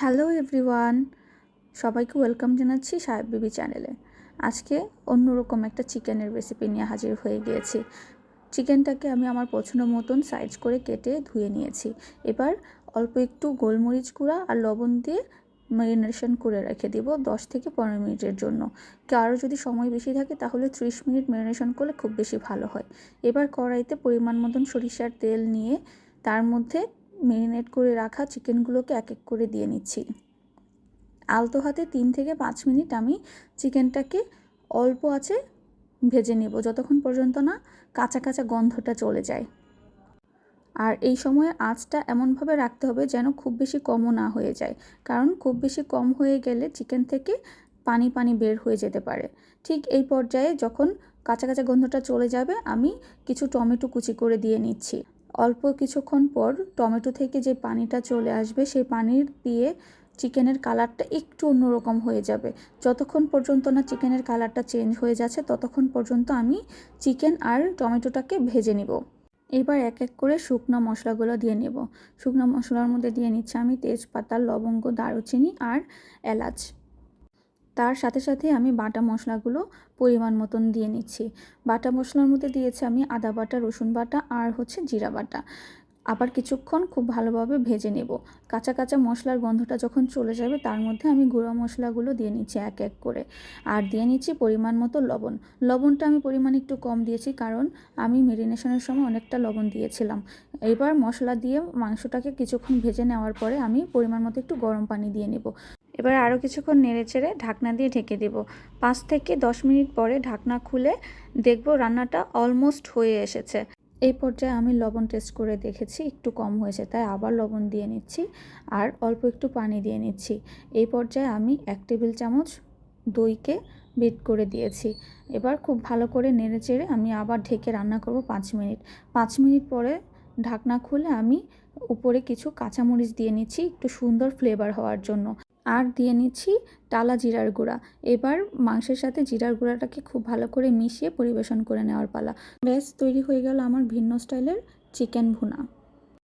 Hello everyone, সবাইকে welcome জানাচ্ছি সাহেব বিবি চ্যানেলে। আজকে অন্যরকম একটা চিকেনের রেসিপি নিয়ে হাজির হয়ে গিয়েছি। চিকেনটাকে আমি আমার পছন্দ মতন সাইজ করে কেটে ধুয়ে নিয়েছি। এবার অল্প একটু গোলমরিচ গুঁড়া আর লবণ দিয়ে ম্যারিনেশন করে রেখে দিব দশ থেকে পনেরো মিনিটের জন্য। কারও যদি সময় বেশি থাকে তাহলে ত্রিশ মিনিট ম্যারিনেশন করলে খুব বেশি ভালো হয়। এবার কড়াইতে পরিমাণ মতন সরিষার তেল নিয়ে তার মধ্যে মেরিনেট করে রাখা চিকেনগুলোকে এক এক করে দিয়ে নিচ্ছি। আলতো হাতে তিন থেকে পাঁচ মিনিট আমি চিকেনটাকে অল্প আছে ভেজে নেব, যতক্ষণ পর্যন্ত না কাঁচা কাঁচা গন্ধটা চলে যায়। আর এই সময় আঁচটা এমনভাবে রাখতে হবে যেন খুব বেশি কমও না হয়ে যায়, কারণ খুব বেশি কম হয়ে গেলে চিকেন থেকে পানি পানি বের হয়ে যেতে পারে। ঠিক এই পর্যায়ে যখন কাঁচা কাঁচা গন্ধটা চলে যাবে, আমি কিছু টমেটো কুচি করে দিয়ে নিচ্ছি। অল্প কিছুক্ষণ পর টমেটো থেকে যে পানিটা চলে আসবে, সেই পানির দিয়ে চিকেনের কালারটা একটু অন্যরকম হয়ে যাবে। যতক্ষণ পর্যন্ত না চিকেনের কালারটা চেঞ্জ হয়ে যাচ্ছে, ততক্ষণ পর্যন্ত আমি চিকেন আর টমেটোটাকে ভেজে নিব। এবার এক এক করে শুকনো মশলাগুলো দিয়ে নেব। শুকনো মশলার মধ্যে দিয়ে নিচ্ছি আমি তেজপাতা, লবঙ্গ, দারুচিনি আর এলাচ। তার সাথে সাথে আমি বাটা মশলাগুলো পরিমাণ মতন দিয়ে নিচ্ছি। বাটা মশলার মধ্যে দিয়েছি আমি আদা বাটা, রসুন বাটা আর হচ্ছে জিরা বাটা। আবার কিছুক্ষণ খুব ভালোভাবে ভেজে নেব। কাঁচা কাঁচা মশলার গন্ধটা যখন চলে যাবে, তার মধ্যে আমি গুঁড়ো মশলাগুলো দিয়ে নিচ্ছি এক এক করে। আর দিয়ে নিচ্ছি পরিমাণ মতো লবণ। লবণটা আমি পরিমাণ একটু কম দিয়েছি কারণ আমি মেরিনেশনের সময় অনেকটা লবণ দিয়েছিলাম। এবার মশলা দিয়ে মাংসটাকে কিছুক্ষণ ভেজে নেওয়ার পরে আমি পরিমাণ মতো একটু গরম পানি দিয়ে নেব। এবার আরও কিছুক্ষণ নেড়ে চেড়ে ঢাকনা দিয়ে ঢেকে দেব। পাঁচ থেকে দশ মিনিট পরে ঢাকনা খুলে দেখব রান্নাটা অলমোস্ট হয়ে এসেছে। এই পর্যায়ে আমি লবণ টেস্ট করে দেখেছি, একটু কম হয়েছে, তাই আবার লবণ দিয়ে নিচ্ছি আর অল্প একটু পানি দিয়ে নিচ্ছি। এই পর্যায়ে আমি এক টেবিল চামচ দইকে বিট করে দিয়েছি। এবার খুব ভালো করে নেড়ে চেড়ে আমি আবার ঢেকে রান্না করব পাঁচ মিনিট। পাঁচ মিনিট পরে ঢাকনা খুলে আমি উপরে কিছু কাঁচামরিচ দিয়ে নিচ্ছি, একটু সুন্দর ফ্লেভার হওয়ার জন্য। আর দিয়ে নিচ্ছি টালা জিরার গুঁড়া। এবার মাংসের সাথে জিরার গুঁড়াটাকে খুব ভালো করে মিশিয়ে পরিবেশন করে নেওয়ার পালা। ব্যাস, তৈরি হয়ে গেল আমার ভিন্ন স্টাইলের চিকেন ভুনা।